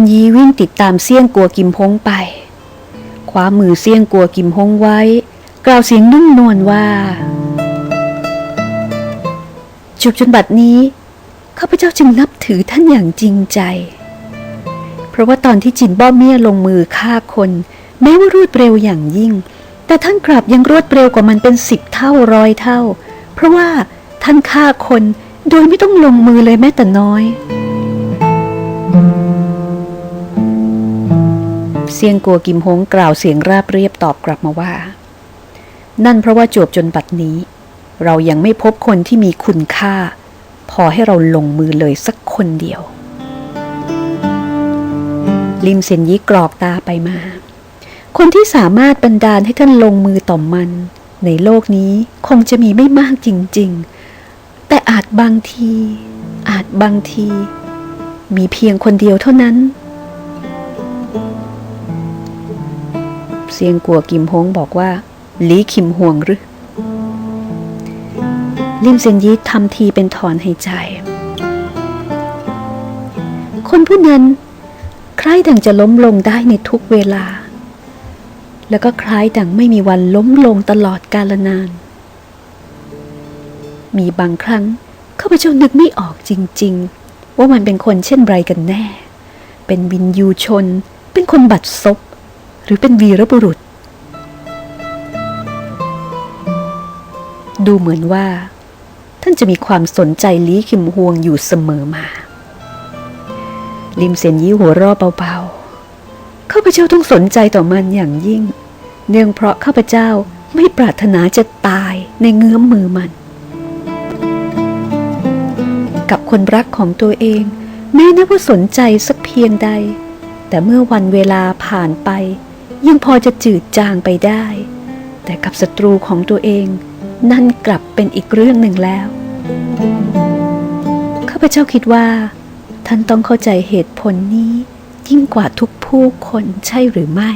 ยนยีวิ่งติดตามเสี่ยงกัวกิมฮงไปคว้ามือเสี่ยงกัวกิมฮงไว้ กล่าวเสียงนุ่มนวลว่า จุบจนบัดนี้ข้าพเจ้าจึงนับถือท่านอย่างจริงใจ เพราะว่าตอนที่จินบ้อเมียลงมือฆ่าคน แม้ว่ารวดเร็วอย่างยิ่ง แต่ท่านกลับยังรวดเร็วกว่ามันเป็นสิบเท่าร้อยเท่า เพราะว่าท่านฆ่าคนโดยไม่ต้องลงมือเลยแม้แต่น้อย ซียงกัวกิมฮงกล่าวเสียงราบเรียบตอบกลับมาว่า นั่นเพราะว่าจวบจนบัดนี้ เรายังไม่พบคนที่มีคุณค่า พอให้เราลงมือเลยสักคนเดียว ลิมเซนยีกรอกตาไปมา คนที่สามารถบันดาลให้ท่านลงมือต่อมัน ในโลกนี้คงจะมีไม่มากจริง ๆ แต่อาจบางที อาจบางที มีเพียงคนเดียวเท่านั้น เสียงกัวกิมฮงบอกว่า หลีคิมห่วงหรือลิมเซนยีทำทีเป็นถอนหายใจ คนผู้นั้นคล้ายดังจะล้มลงได้ในทุกเวลา แล้วก็คล้ายดังไม่มีวันล้มลงตลอดกาลนาน มีบางครั้งข้าพเจ้านึกไม่ออกจริง ๆ ว่ามันเป็นคนเช่นไรกันแน่ เป็นวินยูชน เป็นคนบัดซบ รือเป็นวีรบุรุษ ดูเหมือนว่า ท่านจะมีความสนใจลีคิมฮวงอยู่เสมอมา ลิมเซนยี่หัวเรอเบาๆข้าพเจ้าต้องสนใจต่อมันอย่างยิ่ง เนื่องเพราะข้าพเจ้าไม่ปรารถนาจะตายในเงื้อมมือมัน กับคนรักของตัวเองแม้นับว่าสนใจสักเพียงใด แต่เมื่อวันเวลาผ่านไป ยังพอจะจืดจางไปได้ แต่กับศัตรูของตัวเอง นั่นกลับเป็นอีกเรื่องหนึ่งแล้ว ข้าพเจ้าคิดว่า ท่านต้องเข้าใจเหตุผลนี้ยิ่งกว่าทุกผู้คนใช่หรือไม่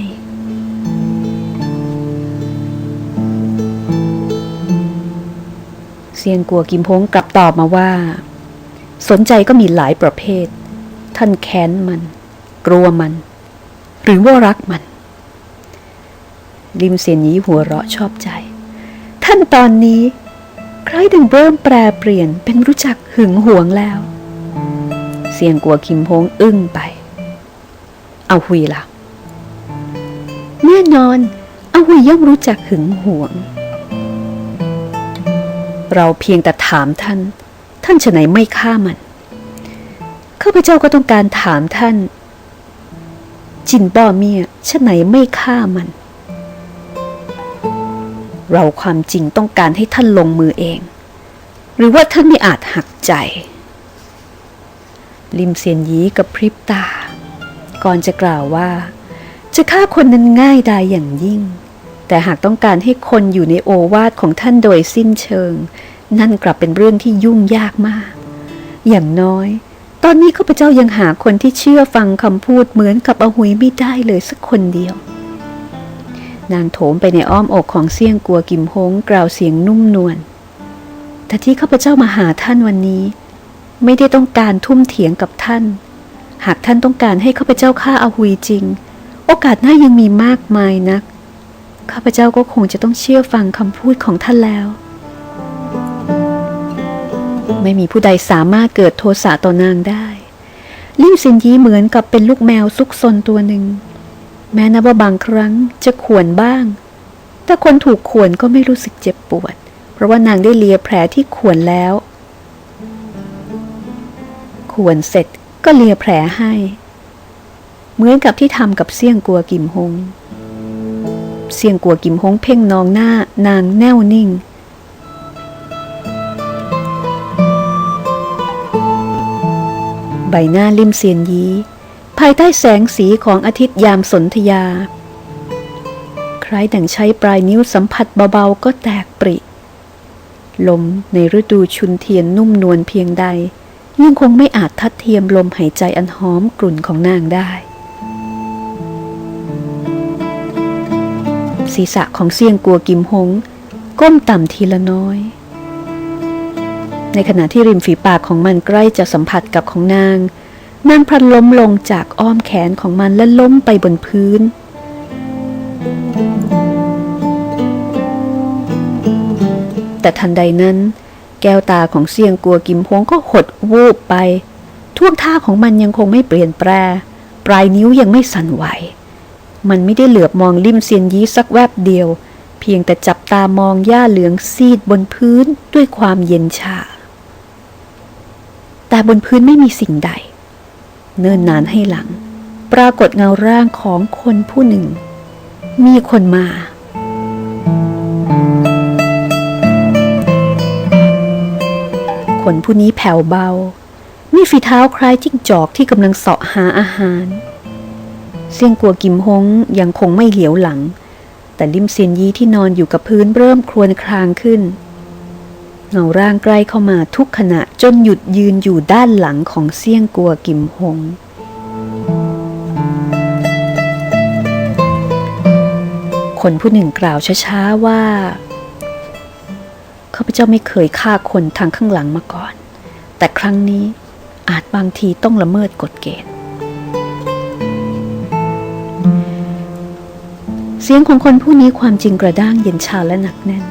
เซียงกัวกิมพงกลับตอบมาว่า สนใจก็มีหลายประเภท ท่านแค้นมัน กลัวมัน หรือว่ารักมัน ริมเซียนยีหัวเราะชอบใจ ท่านตอนนี้ใครถึงเริ่มแปรเปลี่ยนเป็นรู้จักหึงหวงแล้ว เสียงกัวคิมพงอึ้งไป เอาหุยล่ะแน่นอนเอาหุยย่อมรู้จักหึงหวง เราเพียงแต่ถามท่าน ท่านฉะไหนไม่ฆ่ามันข้าพเจ้าก็ต้องการถามท่าน จินป้อเมียฉะไหนไม่ฆ่ามัน เราความจริงต้องการให้ท่านลงมือเอง หรือว่าท่านไม่อาจหักใจ ลิมเซียนยีกับพริบตา ก่อนจะกล่าวว่า จะฆ่าคนนั้นง่ายดายอย่างยิ่ง แต่หากต้องการให้คนอยู่ในโอวาทของท่านโดยสิ้นเชิง นั่นกลับเป็นเรื่องที่ยุ่งยากมาก อย่างน้อย ตอนนี้ข้าพเจ้ายังหาคนที่เชื่อฟังคำพูดเหมือนกับอาหุยไม่ได้เลยสักคนเดียว นางโถมไปในอ้อมอกของเสี่ยงกัวกิมฮงกล่าวเสียงนุ่มนวล แต่ที่ข้าพเจ้ามาหาท่านวันนี้ ไม่ได้ต้องการทุ่มเถียงกับท่าน หากท่านต้องการให้ข้าพเจ้าฆ่าอาหุยจริง โอกาสหน้ายังมีมากมายนัก ข้าพเจ้าก็คงจะต้องเชื่อฟังคำพูดของท่านแล้ว ไม่มีผู้ใดสามารถเกิดโทสะต่อนางได้ ลิมซินยีเหมือนกับเป็นลูกแมวซุกซนตัวหนึ่ง แม้นับว่าบางครั้งจะข่วนบ้าง แต่คนถูกข่วนก็ไม่รู้สึกเจ็บปวด เพราะว่านางได้เลียแผลที่ข่วนแล้ว ข่วนเสร็จก็เลียแผลให้ เหมือนกับที่ทำกับเสี่ยงกัวกิมฮง เสี่ยงกัวกิมฮงเพ่งนองหน้านางแน่วนิ่งใบหน้าลิมเซียนยี ภายใต้แสงสีของอาทิตย์ยามสนธยา คล้ายดังใช้ปลายนิ้วสัมผัสเบาๆก็แตกปริ ลมในฤดูชุนเทียนนุ่มนวลเพียงใด ยังคงไม่อาจทัดเทียมลมหายใจอันหอมกลุ่นของนางได้ ศีรษะของเสี่ยงกัวกิมฮงก้มต่ำทีละน้อย ในขณะที่ริมฝีปากของมันใกล้จะสัมผัสกับของนาง นางพลันล้มลงจากอ้อมแขนของมันและล้มไปบนพื้น แต่ทันใดนั้น แก้วตาของเซียงกัวกิมฮงก็หดวูบไปท่วงท่าของมันยังคงไม่เปลี่ยนแปรปลายนิ้วยังไม่สั่นไหว มันไม่ได้เหลือบมองลิมเซียนยีสักแวบเดียว เพียงแต่จับตามองหญ้าเหลืองซีดบนพื้นด้วยความเย็นชา แต่บนพื้นไม่มีสิ่งใด เนิ่นนานให้หลัง ปรากฏเงาร่างของคนผู้หนึ่ง มีคนมา คนผู้นี้แผ่วเบา มีฝีเท้าคล้ายจิ้งจอกที่กำลังเสาะหาอาหารเสียงกัวกิมฮงยังคงไม่เหลียวหลัง แต่ลิมเซียนยีที่นอนอยู่กับพื้นเริ่มครวญครางขึ้น เงาร่างใกล้เข้ามาทุกขณะจนหยุดยืนอยู่ด้านหลังของเสี่ยงกัวกิมฮงคนผู้หนึ่งกล่าวช้าๆว่าข้าพเจ้าไม่เคยฆ่าคนทางข้างหลังมาก่อน แต่ครั้งนี้อาจบางทีต้องละเมิดกฎเกณฑ์ เสียงของคนผู้นี้ความจริงกระด้างเย็นชาและหนักแน่น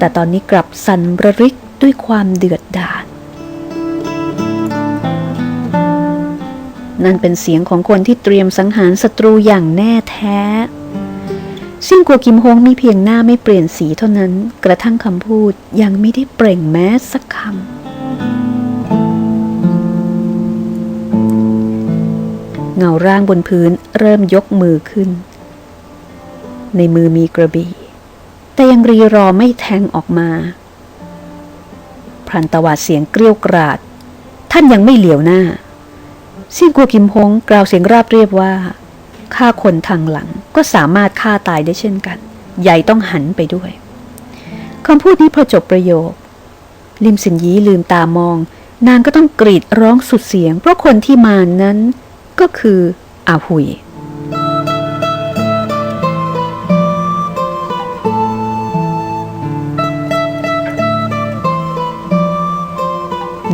แต่ตอนนี้กลับสั่นระริกด้วยความเดือดดาลนั่นเป็นเสียงของคนที่เตรียมสังหารศัตรูอย่างแน่แท้ซึ่งกัวกิมฮงมีเพียงหน้าไม่เปลี่ยนสีเท่านั้น กระทั่งคำพูดยังไม่ได้เปล่งแม้สักคำ เงาร่างบนพื้นเริ่มยกมือขึ้น ในมือมีกระบี่ แต่ยังรีรอไม่แทงออกมา พรันตวาดเสียงเกรี้ยวกราด ท่านยังไม่เหลียวหน้าเซียงกัวกิมฮงกล่าวเสียงราบเรียบว่าฆ่าคนทางหลังก็สามารถฆ่าตายได้เช่นกัน ใหญ่ต้องหันไปด้วยคำพูดนี้พอจบประโยค ลิมสินยีลืมตามอง นางก็ต้องกรีดร้องสุดเสียง เพราะคนที่มานั้นก็คืออาหุย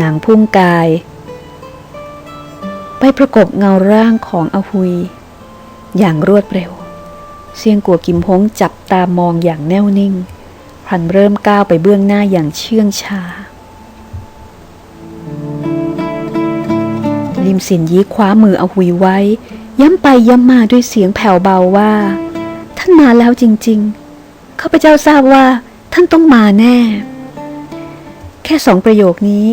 นางพุ่งกาย ไปประกบเงาร่างของอหุย อย่างรวดเร็วเสียงกัวกิมฮงจับตามองอย่างแน่วนิ่งพลันเริ่มก้าวไปเบื้องหน้าอย่างเชื่องชาลิมสินยีคว้ามืออหุยไว้ ย้ำไปย้ำมาด้วยเสียงแผ่วเบาว่า ท่านมาแล้วจริงๆข้าพเจ้าทราบว่าท่านต้องมาแน่ แค่สองประโยคนี้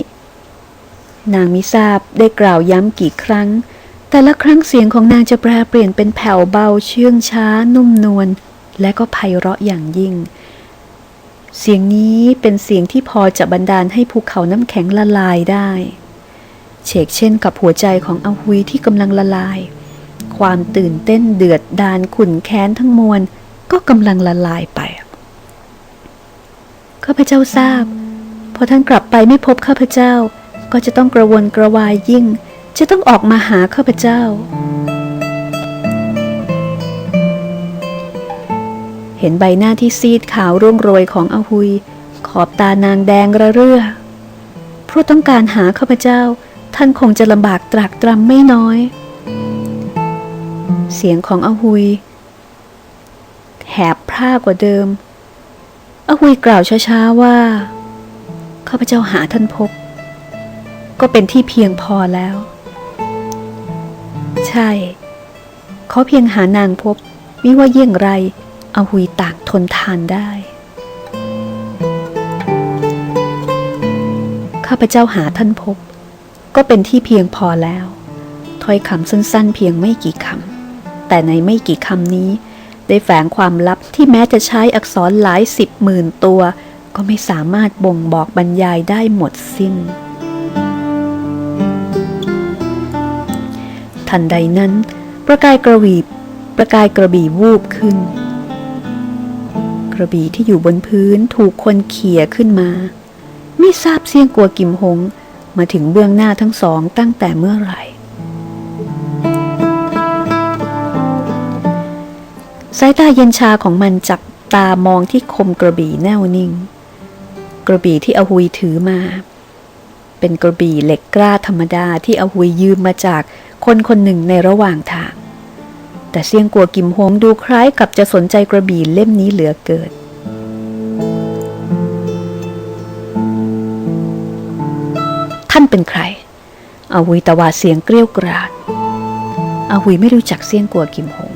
นางมิทราบได้กล่าวย้ำกี่ครั้ง แต่ละครั้งเสียงของนางจะแปรเปลี่ยนเป็นแผ่วเบาเชื่องช้า นุ่มนวลและก็ไพเราะอย่างยิ่ง เสียงนี้เป็นเสียงที่พอจะบันดาลให้ภูเขาน้ำแข็งละลายได้เฉกเช่นกับหัวใจของอาหุยที่กำลังละลาย ความตื่นเต้นเดือดดานขุ่นแค้นทั้งมวลก็กำลังละลายไปข้าพเจ้าทราบ พอท่านกลับไปไม่พบข้าพเจ้า ก็จะต้องกระวนกระวายยิ่ง จะต้องออกมาหาข้าพเจ้า เห็นใบหน้าที่ซีดขาวร่วงโรยของอาหุย ขอบตานางแดงระเรื่อเพราะต้องการหาข้าพเจ้า ท่านคงจะลำบากตรากตรำไม่น้อย เสียงของอาหุยแหบพร่ากว่าเดิมอาหุยกล่าวช้าๆว่าข้าพเจ้าหาท่านพบ ก็เป็นที่เพียงพอแล้ว ใช่ เขาเพียงหานางพบมิว่าเยี่ยงไรอาหุยตากทนทานได้ ข้าพเจ้าหาท่านพบ ก็เป็นที่เพียงพอแล้ว ถ้อยคำสั้นๆ เพียงไม่กี่คำ แต่ในไม่กี่คำนี้ ได้แฝงความลับที่แม้จะใช้อักษรหลายสิบหมื่นตัว ก็ไม่สามารถบ่งบอกบรรยายได้หมดสิ้น ทันใดนั้น ประกายกระวีประกายกระบี่วูบขึ้น กระบี่ที่อยู่บนพื้นถูกคนเขี่ยขึ้นมา ไม่ทราบเสียงกลัวกิมหง มาถึงเบื้องหน้าทั้งสองตั้งแต่เมื่อไหร่ สายตาเย็นชาของมันจับตามองที่คมกระบี่แน่วนิ่ง กระบี่ที่อหุยถือมา เป็นกระบี่เหล็กกล้าธรรมดาที่อหุยยืมมาจาก คนคนหนึ่งในระหว่างทาง แต่เสียงกัวกิมฮงดูคล้ายกับจะสนใจกระบี่เล่มนี้เหลือเกินท่านเป็นใคร อาหุยตะวาเสียงเกรี้ยวกราด อาหุยไม่รู้จักเสียงกัวกิมฮง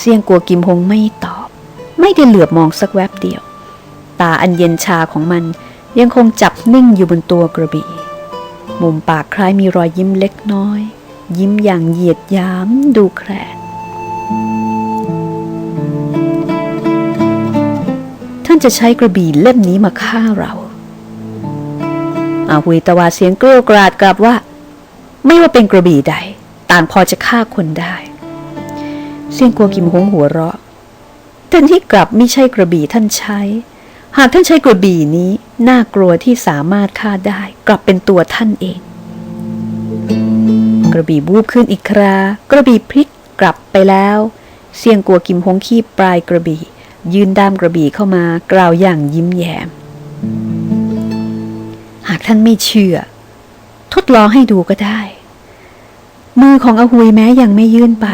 เสียงกัวกิมฮงไม่ตอบ ไม่ได้เหลือบมองสักแวบเดียว ตาอันเย็นชาของมันยังคงจับนิ่งอยู่บนตัวกระบี่ มุมปากคล้ายมีรอยยิ้มเล็กน้อย ยิ้มอย่างเหยียดยามดูแคลนท่านจะใช้กระบี่เล่มนี้มาฆ่าเราอาหุยตะวาเสียงเกลียวกราดกลับว่า ไม่ว่าเป็นกระบี่ใด ต่างพอจะฆ่าคนได้เสียงกัวกิมฮงหัวเราะแต่ที่กลับไม่ใช่กระบี่ท่านใช้ หากท่านใช้กระบี่นี้ น่ากลัวที่สามารถฆ่าได้ กลับเป็นตัวท่านเอง กระบี่บูบขึ้นอีกครา กระบี่พลิกกลับไปแล้ว เสียงกัวกิมฮงขี้ปลายกระบี่ ยืนด้ามกระบี่เข้ามากล่าวอย่างยิ้มแย้ม หากท่านไม่เชื่อ ทดลองให้ดูก็ได้ มือของอหุยแม้ยังไม่ยื่นไป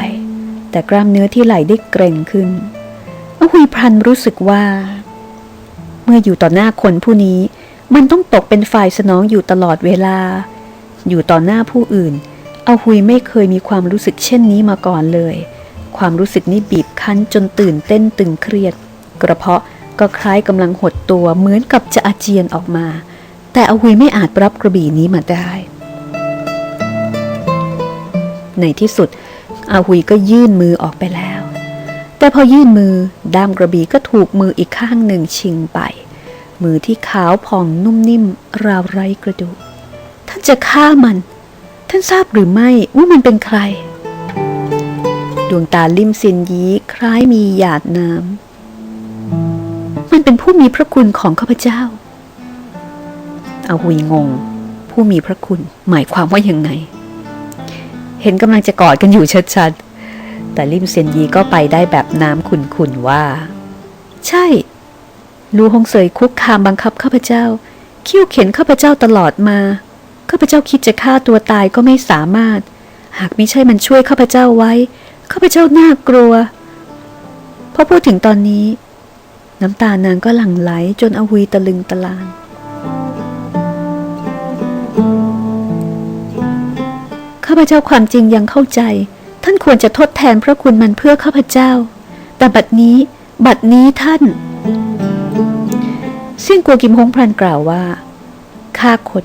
แต่กล้ามเนื้อที่ไหล่ได้เกร็งขึ้น อหุยพลันรู้สึกว่า เมื่ออยู่ต่อหน้าคนผู้นี้ มันต้องตกเป็นฝ่ายสนองอยู่ตลอดเวลา อยู่ต่อหน้าผู้อื่นอาหุยไม่เคยมีความรู้สึกเช่นนี้มาก่อนเลย ความรู้สึกนี้บีบคั้นจนตื่นเต้นตึงเครียด กระเพาะก็คล้ายกำลังหดตัวเหมือนกับจะอาเจียนออกมา แต่อาหุยไม่อาจรับกระบี่นี้มาได้ ในที่สุดอาหุยก็ยื่นมือออกไปแล้ว แต่พอยื่นมือด้ามกระบี่ก็ถูกมืออีกข้างหนึ่งชิงไป มือที่ขาวผ่องนุ่มนิ่มราวไร้กระดูก ท่านจะฆ่ามัน ท่านทราบหรือไม่ว่ามันเป็นใคร ดวงตาลิมซินยีคล้ายมีหยาดน้ำ มันเป็นผู้มีพระคุณของข้าพเจ้าอาหุยงง ผู้มีพระคุณหมายความว่ายังไง เห็นกำลังจะกอดกันอยู่ชัดๆ แต่ลิมเซียนยีก็ไปได้แบบน้ำขุนๆว่า ใช่ลูฮงเสยคุกคามบังคับข้าพเจ้า คิ้วเข็นข้าพเจ้าตลอดมา ข้าพเจ้าคิดจะฆ่าตัวตายก็ไม่สามารถ หากมิใช่มันช่วยข้าพเจ้าไว้ ข้าพเจ้าน่ากลัว พอพูดถึงตอนนี้ น้ำตานางก็หลั่งไหลจนอหุยตะลึงตะลาน ข้าพเจ้าความจริงยังเข้าใจ ท่านควรจะทดแทนพระคุณมันเพื่อข้าพเจ้า แต่บัดนี้ บัดนี้ท่านเสี่ยงกัวกิมฮงพลันกล่าวว่าฆ่าคน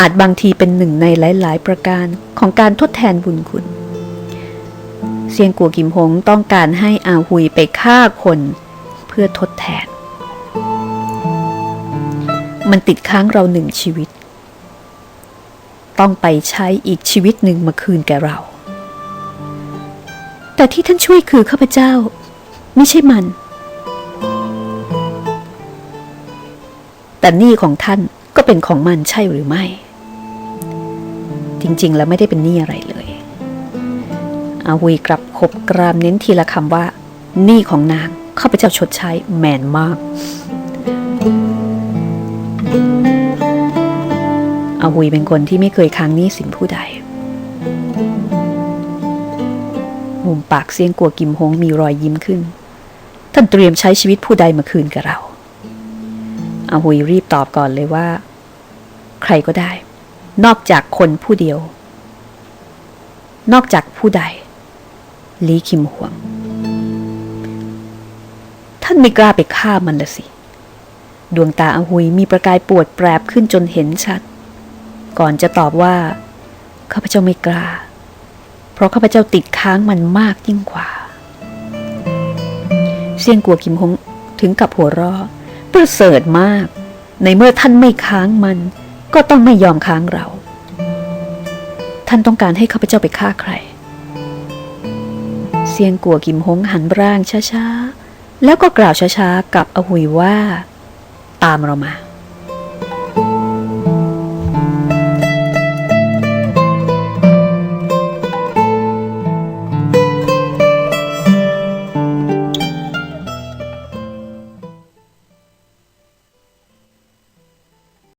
อาจบางทีเป็นหนึ่งในหลาย ๆ ประการของการทดแทนบุญคุณเซียงกัวกิมฮงต้องการให้อาหุยไปฆ่าคนเพื่อทดแทน มันติดค้างเราหนึ่งชีวิต ต้องไปใช้อีกชีวิตหนึ่งมาคืนแก่เรา แต่ที่ท่านช่วยคือข้าพเจ้า ไม่ใช่มัน แต่หนี้ของท่านก็เป็นของมันใช่หรือไม่ จริง ๆ แล้วไม่ได้เป็นหนี้อะไรเลย อาวีกลับขบกรามเน้นทีละคำว่าหนี้ของนางข้าพเจ้าชดใช้แมนมากอาวีเป็นคนที่ไม่เคยค้างหนี้สินผู้ใด มุมปากเสียงกัวกิมฮงมีรอยยิ้มขึ้น ท่านเตรียมใช้ชีวิตผู้ใดมาคืนกับเราอาหุยรีบตอบก่อนเลยว่า ใครก็ได้ นอกจากคนผู้เดียว นอกจากผู้ใด ลีคิมหวง ท่านไม่กล้าไปฆ่ามันละสิ ดวงตาอาหุยมีประกายปวดแปรบขึ้นจนเห็นชัด ก่อนจะตอบว่าข้าพเจ้าไม่กล้า เพราะข้าพเจ้าติดค้างมันมากยิ่งกว่าเสียงกัวกิมฮงถึงกับหัวเราะประเสริฐมาก ในเมื่อท่านไม่ค้างมัน ก็ต้องไม่ยอมค้างเรา ท่านต้องการให้ข้าพเจ้าไปฆ่าใครเสียงกัวกิมฮงหันร่างช้าๆ แล้วก็กล่าวช้าๆ กับอหุยว่า ตามเรามา